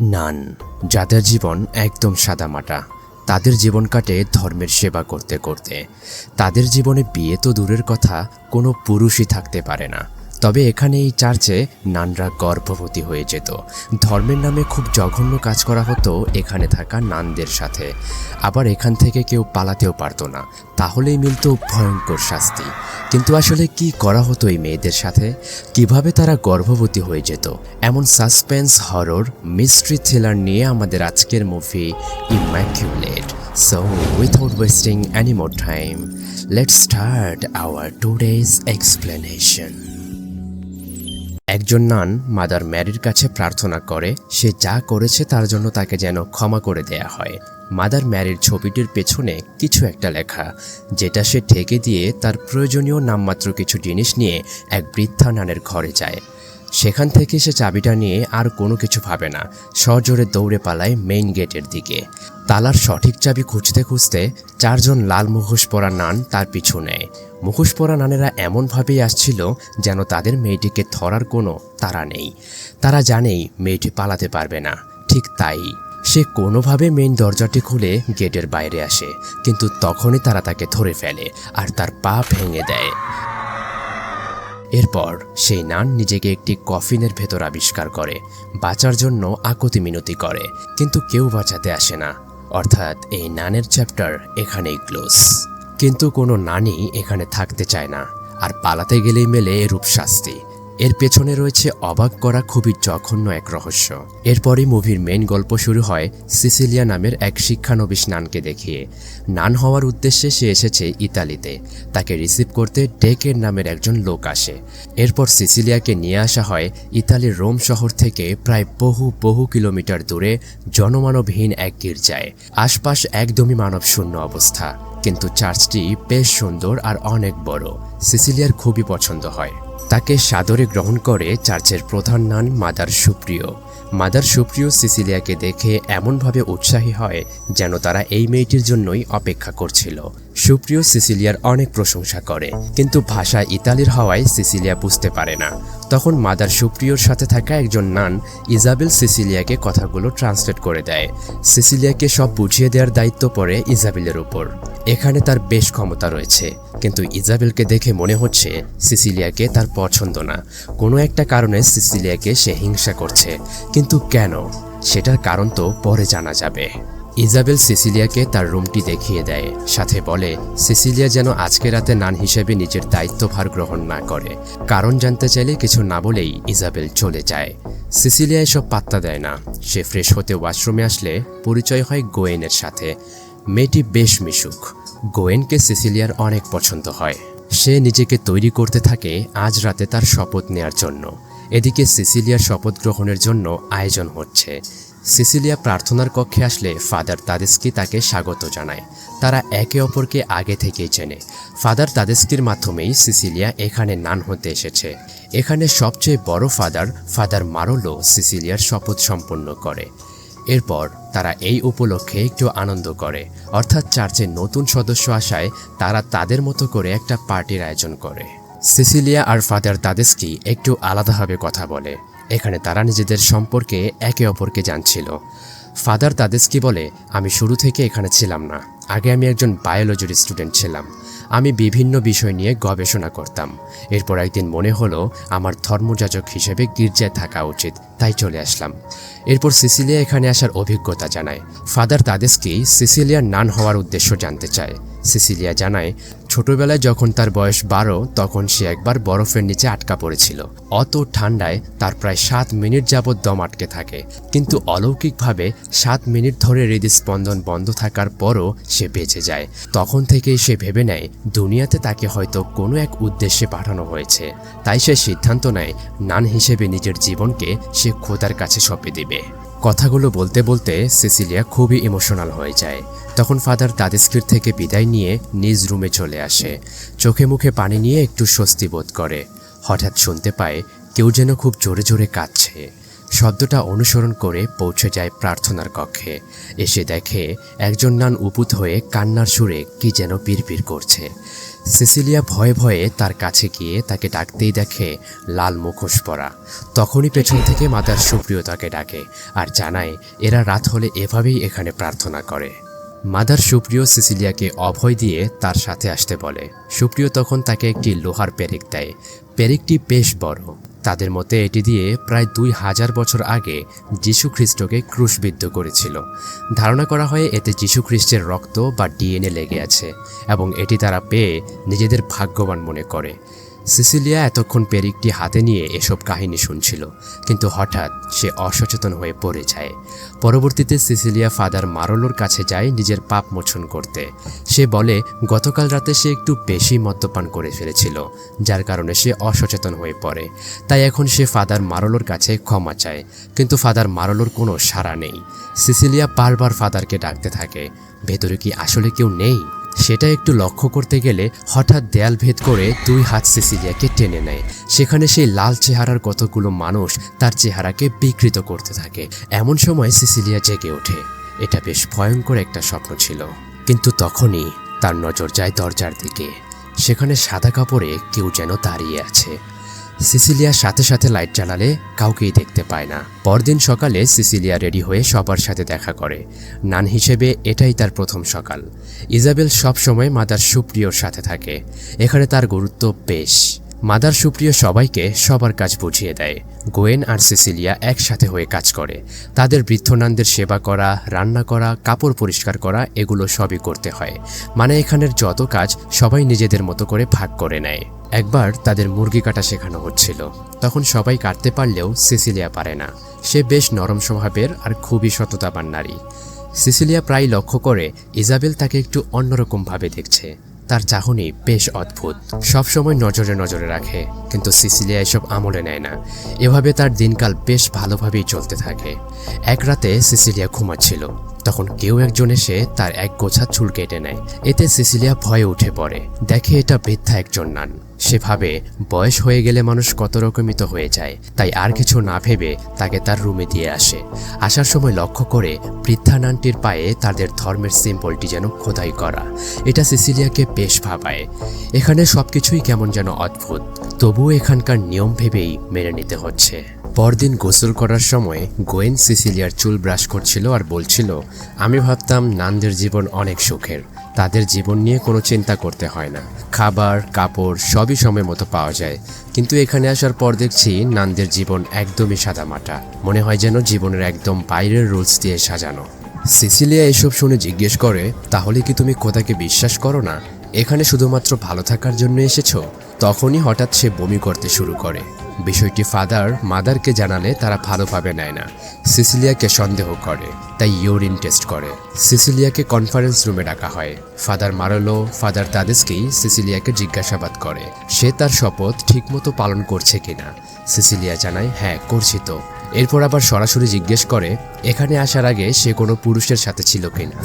নান, যাদের জীবন একদম সাদামাটা। তাদের জীবন কাটে ধর্মের সেবা করতে করতে। তাদের জীবনে বিয়ে তো দূরের কথা, কোনো পুরুষই থাকতে পারে না। তবে এখানে এই চার্চে নানরা গর্ভবতী হয়ে যেত। ধর্মের নামে খুব জঘন্য কাজ করা হতো এখানে থাকা নানদের সাথে। আবার এখান থেকে কেউ পালাতেও পারতো না। তাহলেই মিলত ভয়ঙ্কর শাস্তি। কিন্তু আসলে কি করা হতো এই মেয়েদের সাথে? কীভাবে তারা গর্ভবতী হয়ে যেত? এমন সাসপেন্স, হরর মিস্ট্রি থ্রিলার নিয়ে আমাদের আজকের movie Immaculate so without wasting more time let's start our today's explanation একজন নান মাদার ম্যারির কাছে প্রার্থনা করে, সে যা করেছে তার জন্য তাকে যেন ক্ষমা করে দেয়া হয়। মাদার ম্যারির ছবিটির পেছনে কিছু একটা লেখা, যেটা সে ঠেকে দিয়ে তার প্রয়োজনীয় নামমাত্র কিছু জিনিস নিয়ে এক বৃদ্ধা নানের ঘরে যায়। সেখান থেকে সে চাবিটা নিয়ে আর কোনো কিছু ভাবে না। সজোরে দৌড়ে পালায় মেইন গেটের দিকে। তালার সঠিক চাবি খুঁজতে খুঁজতে চারজন লাল মুখোশ পরা নান তার পিছু নেয়। মুখোশ পরা নানেরা এমনভাবেই আসছিল যেন তাদের মেয়েটিকে ধরার কোনো তারা নেই। তারা জানেই মেয়েটি পালাতে পারবে না। ঠিক তাই সে কোনোভাবে মেইন দরজাটি খুলে গেটের বাইরে আসে, কিন্তু তখনই তারা তাকে ধরে ফেলে আর তার পা ভেঙে দেয়। এরপর সেই নান নিজেকে একটি কফিনের ভেতর আবিষ্কার করে, বাঁচার জন্য আকতি মিনতি করে, কিন্তু কেউ বাঁচাতে আসে না। অর্থাৎ এই নানের চ্যাপ্টার এখানেই ক্লোজ। কিন্তু কোনো নানই এখানে থাকতে চায় না, আর পালাতে গেলেই মেলে এরূপ শাস্তি। এর পেছনে রয়েছে অবাক করা খুবই জঘন্য এক রহস্য। এরপরই মুভির মেন গল্প শুরু হয় সিসিলিয়া নামের এক শিক্ষানবিশ নানকে দেখিয়ে। নান হওয়ার উদ্দেশ্যে সে এসেছে ইতালিতে। তাকে রিসিভ করতে ডেকের নামের একজন লোক আসে। এরপর সিসিলিয়াকে নিয়ে আসা হয় ইতালির রোম শহর থেকে প্রায় বহু বহু কিলোমিটার দূরে জনমানবহীন এক গির্জায়। আশপাশ একদমই মানবশূন্য অবস্থা। কিন্তু চার্চটি বেশ সুন্দর আর অনেক বড়। সিসিলিয়ার খুবই পছন্দ হয়। তাকে সাদরে গ্রহণ করে চার্চের প্রধান নান মাদার সুপ্রিয়। মাদার সুপ্রিয় সিসিলিয়াকে দেখে এমনভাবে উৎসাহী হয় যেন তারা এই মেয়েটির জন্যই অপেক্ষা করছিল। সুপ্রিয় সিসিলিয়ার অনেক প্রশংসা করে। কিন্তু ভাষা ইতালির হওয়ায় সিসিলিয়া বুঝতে পারে না। তখন মাদার সুপ্রিয়র সাথে থাকা একজন নান ইজাবেল সিসিলিয়াকে কথাগুলো ট্রান্সলেট করে দেয়। সিসিলিয়াকে সব বুঝিয়ে দেওয়ার দায়িত্ব পড়ে ইজাবেলের উপর। এখানে তার বেশ ক্ষমতা রয়েছে। কিন্তু ইজাবেলকে দেখে মনে হচ্ছে সিসিলিয়াকে তার পছন্দ না। কোনো একটা কারণে সিসিলিয়াকে সে হিংসা করছে। কিন্তু কেন? সেটার কারণ তো পরে জানা যাবে। ইজাবেল সিসিলিয়াকে তার রুমটি দেখিয়ে দেয়। সাথে বলে, সিসিলিয়া যেন আজকে রাতে নান হিসেবে নিজের দায়িত্বভার গ্রহণ না করে। কারণ জানতে চাইলে কিছু না বলেই ইজাবেল চলে যায়। সিসিলিয়া এসব পাত্তা দেয় না। সে ফ্রেশ হতে ওয়াশরুমে আসলে পরিচয় হয় গোয়েনের সাথে। মেয়েটি বেশ মিশুক। গোয়েনকে সিসিলিয়ার অনেক পছন্দ হয়। সে নিজেকে তৈরি করতে থাকে আজ রাতে তার শপথ নেয়ার জন্য। এদিকে সিসিলিয়ার শপথ গ্রহণের জন্য আয়োজন হচ্ছে। সিসিলিয়া প্রার্থনার কক্ষে আসলে ফাদার তাদেস্কি তাকে স্বাগত জানায়। তারা একে অপরকে আগে থেকেই চেনে। ফাদার তাদেস্কির মাধ্যমেই সিসিলিয়া এখানে নান হতে এসেছে। এখানে সবচেয়ে বড় ফাদার ফাদার মারোলো, সিসিলিয়ার শপথ সম্পন্ন করে। এরপর তারা এই উপলক্ষে একটু আনন্দ করে। অর্থাৎ চার্চের নতুন সদস্য আসায় তারা তাদের মতো করে একটা পার্টির আয়োজন করে। সিসিলিয়া আর ফাদার তাদেস্কি একটু আলাদাভাবে কথা বলে। এখানে তারা নিজেদের সম্পর্কে একে অপরকে জানছিল। ফাদার তাদেস্কি বলে, আমি শুরু থেকে এখানে ছিলাম না। আগে আমি একজন বায়োলজির স্টুডেন্ট ছিলাম। আমি বিভিন্ন বিষয় নিয়ে গবেষণা করতাম। এরপর একদিন মনে হলো, আমার ধর্মযাজক হিসেবে গির্জায় থাকা উচিত, তাই চলে আসলাম। এরপর সিসিলিয়া এখানে আসার অভিজ্ঞতা জানায়। ফাদার তাদেস্কি সিসিলিয়ার নান হওয়ার উদ্দেশ্য জানতে চায়। সিসিলিয়া জানায়, ছোটবেলায় যখন তার বয়স বারো, তখন সে একবার বরফের নিচে আটকা পড়েছিল। অত ঠান্ডায় তার প্রায় সাত মিনিট যাবৎ দম আটকে থাকে। কিন্তু অলৌকিকভাবে সাত মিনিট ধরে হৃদস্পন্দন বন্ধ থাকার পরও সে বেঁচে যায়। তখন থেকেই সে ভেবে নেয়, দুনিয়াতে তাকে হয়তো কোনো এক উদ্দেশ্যে পাঠানো হয়েছে। তাই সে সিদ্ধান্ত নেয়, নান হিসেবে নিজের জীবনকে সে খোদার কাছে সঁপে দিবে। কথাগুলো বলতে বলতে সিসিলিয়া খুবই ইমোশনাল হয়ে যায়। তখন ফাদার তাদেস্কির থেকে বিদায় নিয়ে নিজ রুমে চলে আসে। চোখে মুখে পানি নিয়ে একটু স্বস্তি বোধ করে। হঠাৎ শুনতে পায় কেউ যেন খুব জোরে জোরে কাঁদছে। শব্দটা অনুসরণ করে পৌঁছে যায় প্রার্থনার কক্ষে। এসে দেখে একজন নান উপুত হয়ে কান্নার সুরে কি যেন পিরপির করছে। সিসিলিয়া ভয়ে ভয়ে তার কাছে গিয়ে তাকে ডাকতেই দেখে লাল মুখোশ পরা। তখনই পেছন থেকে মাতার সুপ্রিয় তাকে ডাকে আর জানায়, এরা রাত হলে এভাবেই এখানে প্রার্থনা করে। মাদার সুপ্রিয় সিসিলিয়াকে অভয় দিয়ে তার সাথে আসতে বলে। সুপ্রিয় তখন তাকে একটি লোহার পেরেক দেয়। পেরেকটি বেশ বড়। তাদের মতে এটি দিয়ে প্রায় দুই হাজার বছর আগে যীশু খ্রিস্টকে ক্রুশবিদ্ধ করেছিল। ধারণা করা হয় এতে যীশু খ্রিস্টের রক্ত বা ডিএনএ লেগে আছে এবং এটি তারা পেয়ে নিজেদের ভাগ্যবান মনে করে। সিসিলিয়া এতক্ষণ পেরিকটি হাতে নিয়ে এসব কাহিনী শুনছিল, কিন্তু হঠাৎ সে অসচেতন হয়ে পড়ে যায়। পরবর্তীতে সিসিলিয়া ফাদার মারলোর কাছে যায় নিজের পাপ মোচন করতে। সে বলে, গতকাল রাতে সে একটু বেশি মদ্যপান করে ফেলেছিল, যার কারণে সে অসচেতন হয়ে পড়ে। তাই এখন সে ফাদার মারলোর কাছে ক্ষমা চায়, কিন্তু ফাদার মারলোর কোনো সাড়া নেই। সিসিলিয়া বারবার ফাদারকে ডাকতে থাকে, ভেতরে কি আসলে কেউ নেই? সেটা একটু লক্ষ্য করতে গেলে হঠাৎ দেয়াল ভেদ করে দুই হাত সিসিলিয়াকে টেনে নেয়। সেখানে সেই লাল চেহারার কতগুলো মানুষ তার চেহারাকে বিকৃত করতে থাকে। এমন সময় সিসিলিয়া জেগে ওঠে। এটা বেশ ভয়ঙ্কর একটা স্বপ্ন ছিল। কিন্তু তখনই তার নজর যায় দরজার দিকে। সেখানে সাদা কাপড়ে কেউ যেন দাঁড়িয়ে আছে। সিসিলিয়ার সাথে সাথে লাইট জ্বালালে কাউকেই দেখতে পায় না। পরদিন সকালে সিসিলিয়া রেডি হয়ে সবার সাথে দেখা করে। নান হিসেবে এটাই তার প্রথম সকাল। ইজাবেল সবসময় মাদার সুপ্রিয়র সাথে থাকে। এখানে তার গুরুত্ব বেশ। মাদার সুপ্রিয় সবাইকে সবার কাজ বুঝিয়ে দেয়। গোয়েন আর সিসিলিয়া একসাথে হয়ে কাজ করে। তাদের বৃদ্ধনানদের সেবা করা, রান্না করা, কাপড় পরিষ্কার করা, এগুলো সবই করতে হয়। মানে এখানের যত কাজ সবাই নিজেদের মতো করে ভাগ করে নেয়। একবার তাদের মুরগি কাটা শেখানো হচ্ছিল। তখন সবাই কাটতে পারলেও সিসিলিয়া পারে না। সে বেশ নরম স্বভাবের আর খুবই সততাবান নারী। সিসিলিয়া প্রায় লক্ষ্য করে ইজাবেল তাকে একটু অন্যরকমভাবে দেখছে। তার চাহনি বেশ অদ্ভুত। সবসময় নজরে নজরে রাখে, কিন্তু সিসিলিয়া এসব আমলে নেয় না। এভাবে তার দিনকাল বেশ ভালোভাবেই চলতে থাকে। এক রাতে সিসিলিয়া ঘুমাচ্ছিল। তখন কেউ একজন এসে তার এক গোছা চুল কেটে নেয়। এতে সিসিলিয়া ভয়ে উঠে পড়ে। দেখে এটা বৃদ্ধা একজন নান। সে ভাবে, বয়স হয়ে গেলে মানুষ কত রকমই তো হয়ে যায়, তাই আর কিছু না ভেবে তাকে তার রুমে দিয়ে আসে। আসার সময় লক্ষ্য করে বৃদ্ধা নানটির পায়ে তাদের ধর্মের সিম্বলটি যেন খোদাই করা। এটা সিসিলিয়াকে বেশ ভাবায়। এখানে সবকিছুই কেমন যেন অদ্ভুত। তবুও এখানকার নিয়ম ভেবেই মেনে নিতে হচ্ছে। পরদিন গোসল করার সময় গোয়েন সিসিলিয়ার চুল ব্রাশ করছিল আর বলছিল, আমি ভাবতাম নানদের জীবন অনেক সুখের। তাদের জীবন নিয়ে কোনো চিন্তা করতে হয় না। খাবার, কাপড় সবই সময় মতো পাওয়া যায়। কিন্তু এখানে আসার পর দেখছি নানদের জীবন একদমই সাদামাটা। মনে হয় যেন জীবনের একদম বাইরের রুলস দিয়ে সাজানো। সিসিলিয়া এসব শুনে জিজ্ঞেস করে, তাহলে কি তুমি কোথাকে বিশ্বাস করো না? এখানে শুধুমাত্র ভালো থাকার জন্য এসেছ? তখনই হঠাৎ সে বমি করতে শুরু করে। বিষয়টি ফাদার মাদারকে জানালে তারা ভালোভাবে নেয় না। সিসিলিয়াকে সন্দেহ করে, তাই ইউরিন টেস্ট করে। সিসিলিয়াকে কনফারেন্স রুমে ডাকা হয়। ফাদার মারলো, ফাদার তাদেসকেই সিসিলিয়াকে জিজ্ঞাসাবাদ করে, সে তার শপথ ঠিকমতো পালন করছে কিনা? সিসিলিয়া জানায় হ্যাঁ করছি তো। এরপর আবার সরাসরি জিজ্ঞেস করে, এখানে আসার আগে সে কোনো পুরুষের সাথে ছিল কিনা?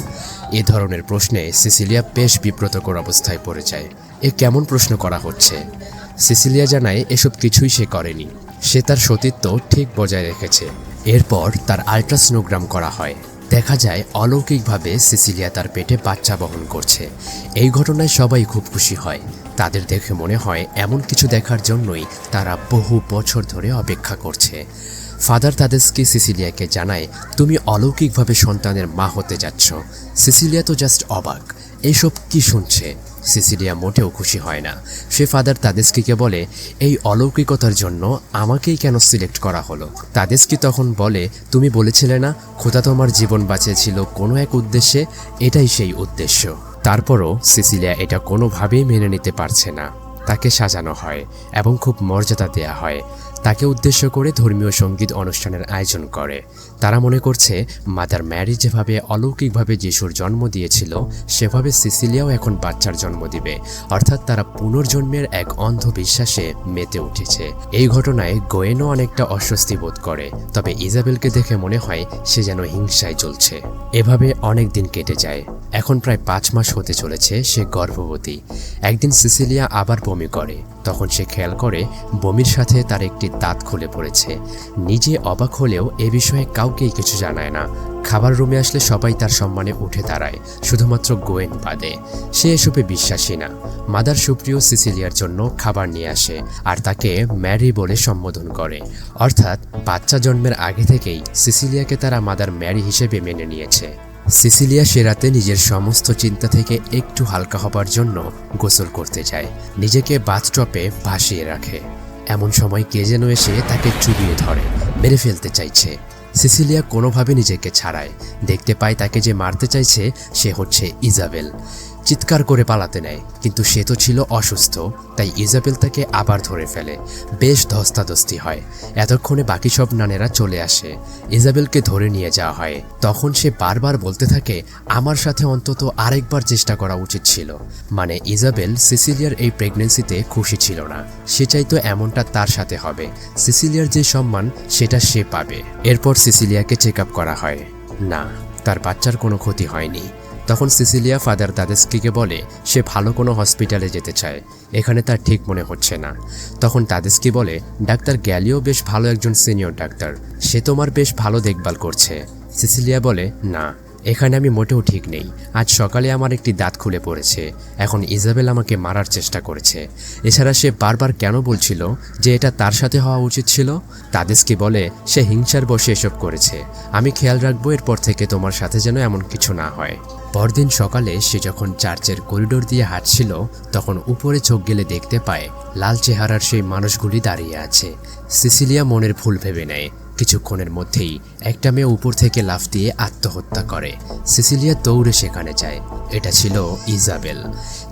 এ ধরনের প্রশ্নে সিসিলিয়া বেশ বিব্রতকর অবস্থায় পড়ে যায়। এ কেমন প্রশ্ন করা হচ্ছে? সিসিলিয়া জানায় এসব কিছুই সে করেনি। সে তার সতীত্ব ঠিক বজায় রেখেছে। এরপর তার আল্ট্রাসনোগ্রাম করা হয়। দেখা যায় অলৌকিকভাবে সিসিলিয়া তার পেটে বাচ্চা বহন করছে। এই ঘটনায় সবাই খুব খুশি হয়। তাদের দেখে মনে হয় এমন কিছু দেখার জন্যই তারা বহু বছর ধরে অপেক্ষা করছে। ফাদার তাদেরকে সিসিলিয়াকে জানায়, তুমি অলৌকিকভাবে সন্তানের মা হতে যাচ্ছ। সিসিলিয়া তো জাস্ট অবাক। এসব কি শুনছে? সিসিলিয়া মোটেও খুশি হয় না। সে ফাদার তাদেস্কিকে বলে, এই অলৌকিকতার জন্য আমাকেই কেন সিলেক্ট করা হলো? তাদেস্কি তখন বলে, তুমি বলেছিলে না, খোদা তোমার জীবন বাঁচিয়েছিল কোনো এক উদ্দেশ্যে, এটাই সেই উদ্দেশ্য। তারপরও সিসিলিয়া এটা কোনোভাবেই মেনে নিতে পারছে না। তাকে সাজানো হয় এবং খুব মর্যাদা দেয়া হয়। তাকে উদ্দেশ্য করে ধর্মীয় সংগীত অনুষ্ঠানের আয়োজন করে। তারা মনে করছে, মাদার ম্যারি যেভাবে অলৌকিকভাবে যিশুর জন্ম দিয়েছিল, সেভাবে সিসিলিয়াও এখন বাচ্চার জন্ম দিবে। অর্থাৎ তারা পুনর্জন্মের এক অন্ধবিশ্বাসে মেতে উঠেছে। এই ঘটনায় গোয়েনও অনেকটা অস্বস্তি বোধ করে। তবে ইজাবেলকে দেখে মনে হয়, সে যেন হিংসায় চলছে এভাবে অনেক দিন কেটে যায়। এখন প্রায় পাঁচ মাস হতে চলেছে সে গর্ভবতী। একদিন সিসিলিয়া আবার বমি করে। তখন সে খেয়াল করে বমির সাথে তার একটি দাঁত খুলে পড়েছে। নিজে অবাক হলেও এ বিষয়ে কাউকেই কিছু জানায় না। খাবার রুমে আসলে সবাই তার সম্মানে উঠে দাঁড়ায়, শুধুমাত্র গোয়েন বাদে। সে এসবে বিশ্বাসী না। মাদার সুপ্রিয় সিসিলিয়ার জন্য খাবার নিয়ে আসে আর তাকে ম্যারি বলে সম্বোধন করে। অর্থাৎ বাচ্চা জন্মের আগে থেকেই সিসিলিয়াকে তারা মাদার ম্যারি হিসেবে মেনে নিয়েছে। সিসিলিয়া সে রাতে নিজের সমস্ত চিন্তা থেকে একটু হালকা হবার জন্য গোসল করতে যায়। নিজেকে বাথটপে ভাসিয়ে রাখে। এমন সময় কে যেন এসে তাকে চুবিয়ে ধরে, মেরে ফেলতে চাইছে। সিসিলিয়া কোনোভাবে নিজেকে ছাড়ায়। দেখতে পায় তাকে যে মারতে চাইছে, সে হচ্ছে ইজাবেল। চিৎকার করে পালাতে নেয়, কিন্তু সে তো ছিল অসুস্থ, তাই ইজাবেল তাকে আবার ধরে ফেলে। বেশ ধস্তাধস্তি হয়। এতক্ষণে বাকি সব নানেরা চলে আসে। ইজাবেলকে ধরে নিয়ে যাওয়া হয়। তখন সে বারবার বলতে থাকে, আমার সাথে অন্তত আরেকবার চেষ্টা করা উচিত ছিল। মানে ইজাবেল সিসিলিয়ার এই প্রেগনেন্সিতে খুশি ছিল না। সে চাইতো এমনটা তার সাথে হবে। সিসিলিয়ার যে সম্মান, সেটা সে পাবে। এরপর সিসিলিয়াকে চেক করা হয়। না, তার বাচ্চার কোনো ক্ষতি হয়নি। তখন সিসিলিয়া ফাদার তাদেস্কিকে বলে, সে ভালো কোনো হসপিটালে যেতে চায়। এখানে তার ঠিক মনে হচ্ছে না। তখন তাদেস্কি বলে, ডাক্তার গ্যালিও বেশ ভালো একজন সিনিয়র ডাক্তার। সে তোমার বেশ ভালো দেখভাল করছে। সিসিলিয়া বলে, না। এখানে আমি মোটেও ঠিক নেই। আজ সকালে আমার একটি দাঁত খুলে পড়েছে। এখন ইজাবেল আমাকে মারার চেষ্টা করেছে। এছাড়া সে বারবার কেন বলছিল যে এটা তার সাথে হওয়া উচিত ছিল? তাদেসকে বলে, সে হিংসার বসে এসব করেছে। আমি খেয়াল রাখব, এরপর থেকে তোমার সাথে যেন এমন কিছু না হয়। পরদিন সকালে সে যখন চার্চের করিডোর দিয়ে হাঁটছিল, তখন উপরে চোখ গেলে দেখতে পায়, লাল চেহারার সেই মানুষগুলি দাঁড়িয়ে আছে। সিসিলিয়া মনের ভুল ভেবে নেয়। কিছুক্ষণের মধ্যেই একটা মেয়ে উপর থেকে লাফ দিয়ে আত্মহত্যা করে। সিসিলিয়া দৌড়ে সেখানে যায়। এটা ছিল ইজাবেল।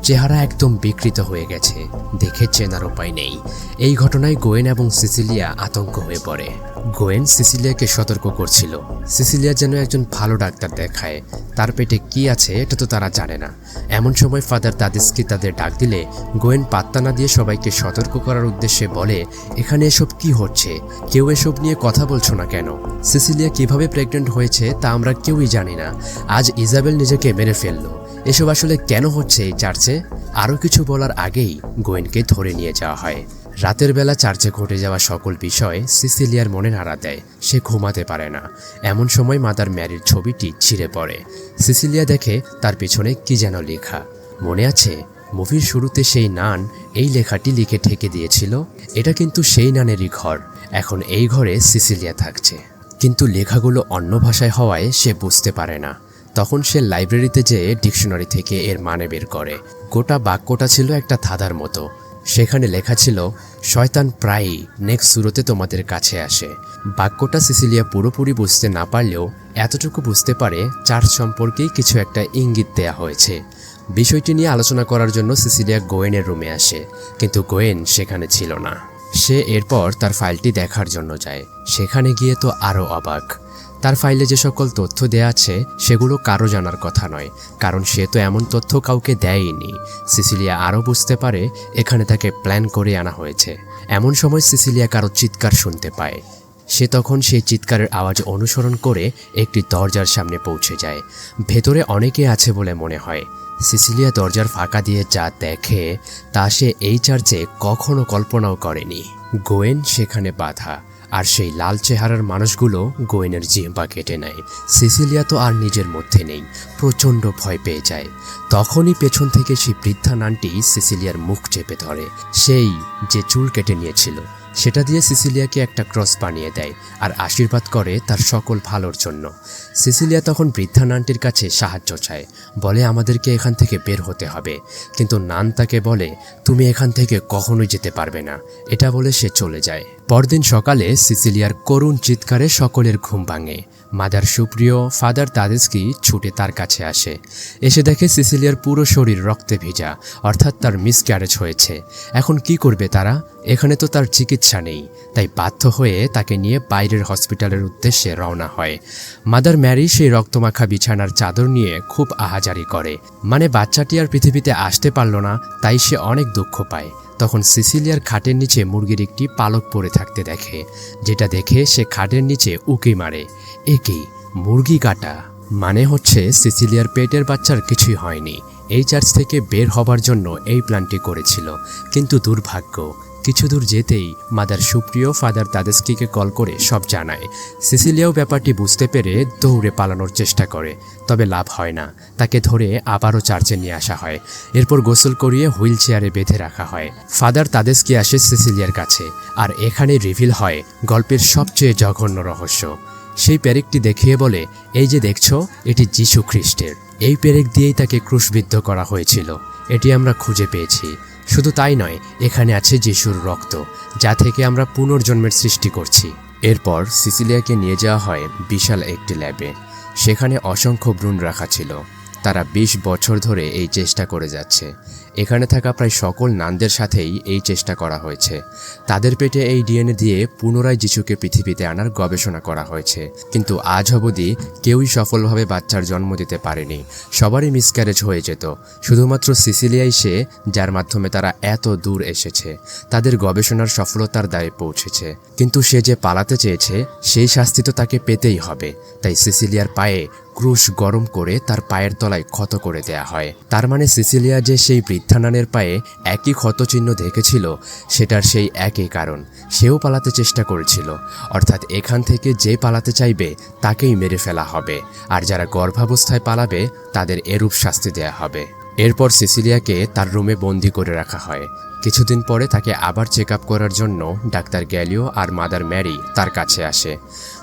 চেহারা একদম বিকৃত হয়ে গেছে। দেখে চেনার উপায় নেই। এই ঘটনায় গোয়েন এবং সিসিলিয়া আতঙ্ক হয়ে পড়ে। গোয়েন সিসিলিয়াকে সতর্ক করছিল। সিসিলিয়া যেন একজন ভালো ডাক্তার দেখায়। তার পেটে কি আছে, এটা তো তারা জানে না। এমন সময় ফাদার তাদেসকে তাদের ডাক দিলে গোয়েন পাত্তা না দিয়ে সবাইকে সতর্ক করার উদ্দেশ্যে বলে, এখানে এসব কি হচ্ছে? কেউ এসব নিয়ে কথা বলছো না কেন? সিসিলিয়া কীভাবে প্রেগনেন্ট হয়েছে, তা আমরা কেউই জানি না। আজ ইজাবেল নিজেকে মেরে ফেলল। এসব আসলে কেন হচ্ছে এই চার্চে আরও কিছু বলার আগেই গোয়েনকে ধরে নিয়ে যাওয়া হয়। রাতের বেলা চার্চে ঘটে যাওয়া সকল বিষয় সিসিলিয়ার মনে নাড়া দেয়। সে ঘুমাতে পারে না। এমন সময় মাদার ম্যারির ছবিটি ছিঁড়ে পড়ে। সিসিলিয়া দেখে তার পেছনে কি যেন লেখা। মনে আছে, মুভির শুরুতে সেই নান এই লেখাটি লিখে ঠেকে দিয়েছিল। এটা কিন্তু সেই নানেরই ঘর। এখন এই ঘরে সিসিলিয়া থাকছে। কিন্তু লেখাগুলো অন্য ভাষায় হওয়ায় সে বুঝতে পারে না। তখন সে লাইব্রেরিতে যেয়ে ডিকশনারি থেকে এর মানে বের করে। গোটা বাক্যটা ছিল একটা ধাঁধার মতো। সেখানে লেখা ছিল, শয়তান প্রায়ই নেক্সট সুরতে তোমাদের কাছে আসে। বাক্যটা সিসিলিয়া পুরোপুরি বুঝতে না পারলেও এতটুকু বুঝতে পারে চার্চ সম্পর্কেই কিছু একটা ইঙ্গিত দেয়া হয়েছে। বিষয়টি নিয়ে আলোচনা করার জন্য সিসিলিয়া গোয়েনের রুমে আসে, কিন্তু গোয়েন সেখানে ছিল না। সে এরপর তার ফাইলটি দেখার জন্য যায়। সেখানে গিয়ে তো আরও অবাক। তার ফাইলে যে সকল তথ্য দেয়া আছে, সেগুলো কারও জানার কথা নয়, কারণ সে তো এমন তথ্য কাউকে দেয়নি। সিসিলিয়া আরও বুঝতে পারে, এখানে তাকে প্ল্যান করে আনা হয়েছে। এমন সময় সিসিলিয়া কারও চিৎকার শুনতে পায়। সে তখন সেই চিৎকারের আওয়াজ অনুসরণ করে একটি দরজার সামনে পৌঁছে যায়। ভেতরে অনেকে আছে বলে মনে হয়। সিসিলিয়া দরজার ফাঁকা দিয়ে যা দেখে, তা সে এই চার্চে কখনো কল্পনাও করেনি। গোয়েন সেখানে বাধা। আর সেই লাল চেহারার মানুষগুলো গোয়েনের জিম্বা কেটে নেয়। সিসিলিয়া তো আর নিজের মধ্যে নেই, প্রচণ্ড ভয় পেয়ে যায়। তখনই পেছন থেকে সেই বৃদ্ধা নানটি সিসিলিয়ার মুখ চেপে ধরে, সেই যে চুল কেটে নিয়েছিল। সেটা দিয়ে সিসিলিয়াকে একটা ক্রস বানিয়ে দেয় আর আশীর্বাদ করে তার সকল ভালোর জন্য। সিসিলিয়া তখন বৃদ্ধা নানটির কাছে সাহায্য চায়, বলে, আমাদেরকে এখান থেকে বের হতে হবে। কিন্তু নান তাকে বলে, তুমি এখান থেকে কখনোই যেতে পারবে না। এটা বলে সে চলে যায়। পরদিন সকালে সিসিলিয়ার করুণ চিৎকারে সকলের ঘুম ভাঙে। মাদার সুপ্রিয় ফাদার তাদেস্কি ছুটে তার কাছে আসে। এসে দেখে সিসিলিয়ার পুরো শরীর রক্তে ভিজা, অর্থাৎ তার মিসক্যারেজ হয়েছে। এখন কি করবে তারা? এখানে তো তার চিকিৎসা নেই, তাই বাধ্য হয়ে তাকে নিয়ে বাইরের হসপিটালের উদ্দেশ্যে রওনা হয়। মাদার ম্যারি সেই রক্তমাখা বিছানার চাদর নিয়ে খুব আহাজারি করে। মানে বাচ্চাটি আর পৃথিবীতে আসতে পারল না, তাই সে অনেক দুঃখ পায়। তখন সিসিলিয়ার খাটের নিচে মুরগির একটি পালক পড়ে থাকতে দেখে, যেটা দেখে সে খাটের নিচে উকি মারে। একেই, মুরগি কাটা। মানে হচ্ছে, সিসিলিয়ার পেটের বাচ্চার কিছুই হয়নি। এই চার্চ থেকে বের হবার জন্য এই প্ল্যানটি করেছিল। কিন্তু দুর্ভাগ্য, কিছু দূর যেতেই মাদার সুপ্রিয় ফাদার তাদেস্কিকে কল করে সব জানায়। সিসিলিয়াও ব্যাপারটি বুঝতে পেরে দৌড়ে পালানোর চেষ্টা করে, তবে লাভ হয় না। তাকে ধরে আবারও চার্চে নিয়ে আসা হয়। এরপর গোসল করিয়ে হুইল চেয়ারে বেঁধে রাখা হয়। ফাদার তাদেস্কি আসে সিসিলিয়ার কাছে। আর এখানে রিভিল হয় গল্পের সবচেয়ে জঘন্য রহস্য। সেই পেরেকটি দেখিয়ে বলে, এই যে দেখছ, এটি যিশু খ্রিস্টের। এই পেরেক দিয়েই তাকে ক্রুশবিদ্ধ করা হয়েছিল। এটি আমরা খুঁজে পেয়েছি। শুধু তাই নয়, এখানে আছে যিশুর রক্ত, যা থেকে আমরা পুনর্জন্মের সৃষ্টি করছি। এরপর সিসিলিয়াকে নিয়ে যাওয়া হয় বিশাল একটি ল্যাবে। সেখানে অসংখ্য ভ্রূণ রাখা ছিল। তারা ২০ বছর ধরে এই চেষ্টা করে যাচ্ছে। এখানে থাকা প্রায় সকল নানদের সাথেই এই চেষ্টা করা হয়েছে। তাদের পেটে এই ডিএনএ দিয়ে পুনরায় যিশুকে পৃথিবীতে আনার গবেষণা করা হয়েছে। কিন্তু আজ অবধি কেউই সফলভাবে বাচ্চার জন্ম দিতে পারেনি। সবারই মিসক্যারেজ হয়ে যেত। শুধুমাত্র সিসিলিয়াই সে, যার মাধ্যমে তারা এত দূর এসেছে। তাদের গবেষণার সফলতার দায়ে পৌঁছেছে। কিন্তু সে যে পালাতে চেয়েছে, সেই শাস্তি তো তাকে পেতেই হবে। তাই সিসিলিয়ার পায়ে ক্রুশ গরম করে তার পায়ের তলায় ক্ষত করে দেয়া হয়। তার মানে সিসিলিয়া যে সেই বৃদ্ধানানের পায়ে একই ক্ষতচিহ্ন দেখেছিল, সেটার সেই একই কারণ। সেও পালাতে চেষ্টা করেছিল, অর্থাৎ এখান থেকে যে পালাতে চাইবে, তাকেই মেরে ফেলা হবে। আর যারা গর্ভাবস্থায় পালাবে, তাদের এরূপ শাস্তি দেয়া হবে। এরপর সিসিলিয়াকে তার রুমে বন্দি করে রাখা হয়। কিছুদিন পরে তাকে আবার চেক করার জন্য ডাক্তার গ্যালিও আর মাদার ম্যারি তার কাছে আসে।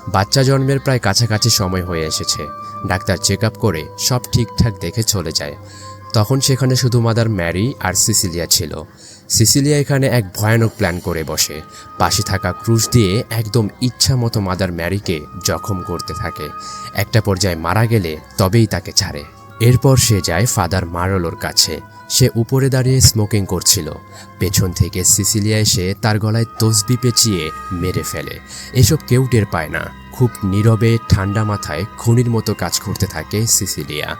বাচ্চা জন্মের প্রায় কাছাকাছি সময় হয়ে এসেছে। ডাক্তার চেক করে সব ঠিকঠাক দেখে চলে যায়। তখন সেখানে শুধু মাদার ম্যারি আর সিসিলিয়া ছিল। সিসিলিয়া এখানে এক ভয়ানক প্ল্যান করে বসে। পাশে থাকা ক্রুশ দিয়ে একদম ইচ্ছা মতো মাদার ম্যারিকে জখম করতে থাকে। একটা পর্যায়ে মারা গেলে তবেই তাকে ছাড়ে। এরপর সে যায় ফাদার মারলোর কাছে। সে উপরে দাঁড়িয়ে স্মোকিং করছিল। পেছন থেকে সিসিলিয়া এসে তার গলায় তসবি পেঁচিয়ে মেরে ফেলে। এসব কেউ টের পায় না। খুব নীরবে, ঠান্ডা মাথায় খুনির মতো কাজ করতে থাকে সিসিলিয়া।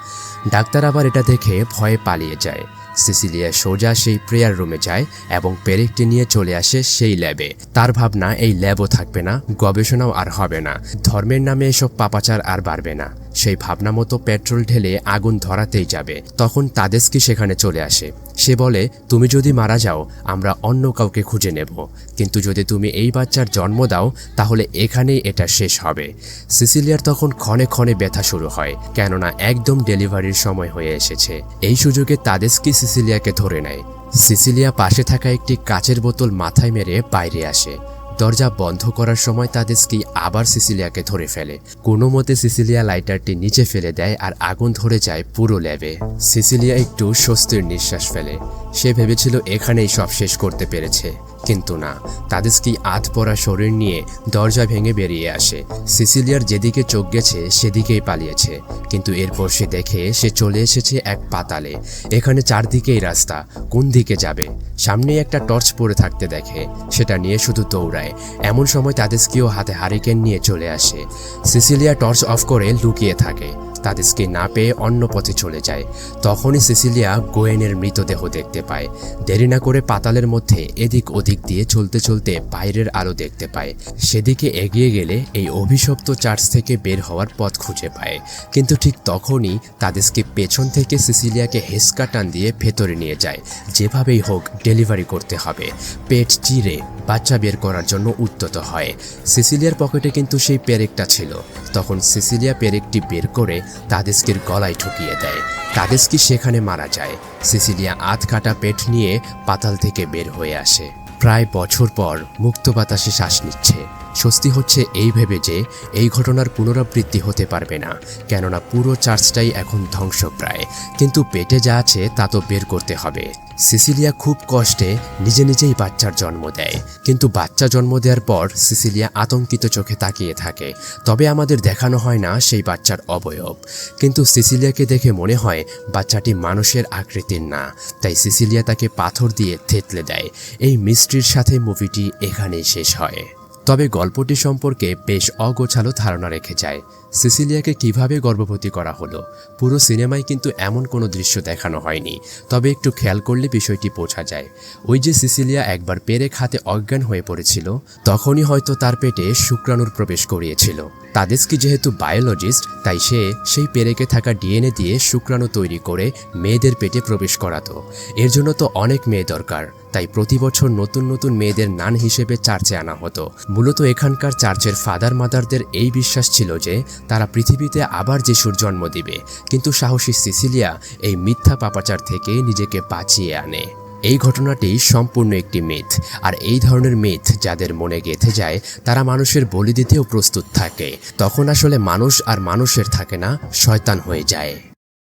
ডাক্তার আবার এটা দেখে ভয়ে পালিয়ে যায়। সিসিলিয়া সোজা সেই প্রেয়ার রুমে যায় এবং পেরেকটি নিয়ে চলে আসে সেই ল্যাবে। তার ভাবনা, এই ল্যাবও থাকবে না, গবেষণাও আর হবে না, ধর্মের নামে এসব পাপাচার আর বাড়বে না। সেই ভাবনা মতো পেট্রোল ঢেলে আগুন ধরাতেই যাবে। তখন তাদেস্কি সেখানে চলে আসে। সে বলে, তুমি যদি মারা যাও, আমরা অন্য কাউকে খুঁজে নেব। কিন্তু যদি তুমি এই বাচ্চার জন্ম দাও, তাহলে এখানেই এটা শেষ হবে। সিসিলিয়ার তখন ক্ষণে ক্ষণে ব্যথা শুরু হয়, কেননা একদম ডেলিভারির সময় হয়ে এসেছে। এই সুযোগে তাদেস্কি সিসিলিয়াকে ধরে নেয়। সিসিলিয়া পাশে থাকা একটি কাচের বোতল মাথায় মেরে বাইরে আসে। দরজা বন্ধ করার সময় তাদেস্কি আবার সিসিলিয়াকে ধরে ফেলে। কোনো মতে সিসিলিয়া লাইটারটি নিচে ফেলে দেয় আর আগুন ধরে যায় পুরো ল্যাবে। সিসিলিয়া একটু স্বস্তির নিঃশ্বাস ফেলে। সে ভেবেছিল এখানেই সব শেষ করতে পেরেছে। কিন্তু না তাদেস্কি আধ পড়া শরীর নিয়ে দরজা ভেঙে বেরিয়ে আসে। সিসিলিয়ার যেদিকে চোখ গেছে, সেদিকেই পালিয়েছে। কিন্তু এরপর সে দেখে, সে চলে এসেছে এক পাতালে। এখানে চারদিকেই রাস্তা, কোন দিকে যাবে? সামনে একটা টর্চ পরে থাকতে দেখে, সেটা নিয়ে শুধু দৌড়ায়। এমন সময় তাদেস্কিও হাতে হারিকেন নিয়ে চলে আসে। সিসিলিয়া টর্চ অফ করে লুকিয়ে থাকে। তাদেরকে না পেয়ে অন্য পথে চলে যায়। তখনই সিসিলিয়া গোয়েনের মৃতদেহ দেখতে পায়। দেরি না করে পাতালের মধ্যে এদিক ওদিক দিয়ে চলতে চলতে বাইরের আলো দেখতে পায়। সেদিকে এগিয়ে গেলে এই অভিশপ্ত চার্চ থেকে বের হওয়ার পথ খুঁজে পায়। কিন্তু ঠিক তখনই তাদেরকে পেছন থেকে সিসিলিয়াকে হেসকা টান দিয়ে ভেতরে নিয়ে যায়। যেভাবেই হোক ডেলিভারি করতে হবে। পেট চিরে বাচ্চা বের করার জন্য উদ্যত হয়। সিসিলিয়ার পকেটে কিন্তু সেই পেরেকটা ছিল। তখন সিসিলিয়া পেরেকটি বের করে তাদেস্কির গলায় ঠুকিয়ে দেয়। তাদেস্কি সেখানে মারা যায়। সিসিলিয়া আধ কাটা পেট নিয়ে পাতাল থেকে বের হয়ে আসে। প্রায় বছর পর মুক্ত বাতাসে শ্বাস নিচ্ছে। স্বস্তি হচ্ছে এই ভেবে যে এই ঘটনার পুনরাবৃত্তি হতে পারবে না। কেননা পুরো চার্চটাই এখন ধ্বংসপ্রায়। কিন্তু পেটে যা আছে তা তো বের করতে হবে। সিসিলিয়া খুব কষ্টে নিজে নিজেই বাচ্চার জন্ম দেয়। কিন্তু বাচ্চা জন্ম দেওয়ার পর সিসিলিয়া আতঙ্কিত চোখে তাকিয়ে থাকে। তবে আমাদের দেখানো হয় না সেই বাচ্চার অবয়ব। কিন্তু সিসিলিয়াকে দেখে মনে হয় বাচ্চাটি মানুষের আকৃতির না। তাই সিসিলিয়া তাকে পাথর দিয়ে থেতলে দেয়। এই মিস্ট্রির সাথে মুভিটি এখানেই শেষ হয়। তবে গল্পটি সম্পর্কে বেশ অগোছালো ধারণা রেখে যায়। সিসিলিয়াকে কীভাবে গর্ভবতী করা হলো? পুরো সিনেমায় কিন্তু এমন কোনো দৃশ্য দেখানো হয়নি। তবে একটু খেয়াল করলে বিষয়টি বোঝা যায়। ওই যে সিসিলিয়া একবার পেরেক হাতে অজ্ঞান হয়ে পড়েছিল, তখনই হয়তো তার পেটে শুক্রাণুর প্রবেশ করিয়েছিল। তাদেস্কি যেহেতু বায়োলজিস্ট, তাই সে সেই পেরেকে থাকা ডিএনএ দিয়ে শুক্রাণু তৈরি করে মেয়েদের পেটে প্রবেশ করাতো। এর জন্য তো অনেক মেয়ে দরকার, তাই প্রতি বছর নতুন নতুন মেয়েদের নান হিসেবে চার্চে আনা হতো। মূলত এখানকার চার্চের ফাদার মাদারদের এই বিশ্বাস ছিল যে তারা পৃথিবীতে আবার যিশুর জন্ম দিবে, কিন্তু সাহসী সিসিলিয়া এই মিথ্যা পাপাচার থেকে নিজেকে বাঁচিয়ে আনে। এই ঘটনাটি সম্পূর্ণ একটি মিথ, আর এই ধরনের মিথ যাদের মনে গেঁথে যায়, তারা মানুষের বলি দিতেও প্রস্তুত থাকে। তখন আসলে মানুষ আর মানুষের থাকে না, শয়তান হয়ে যায়।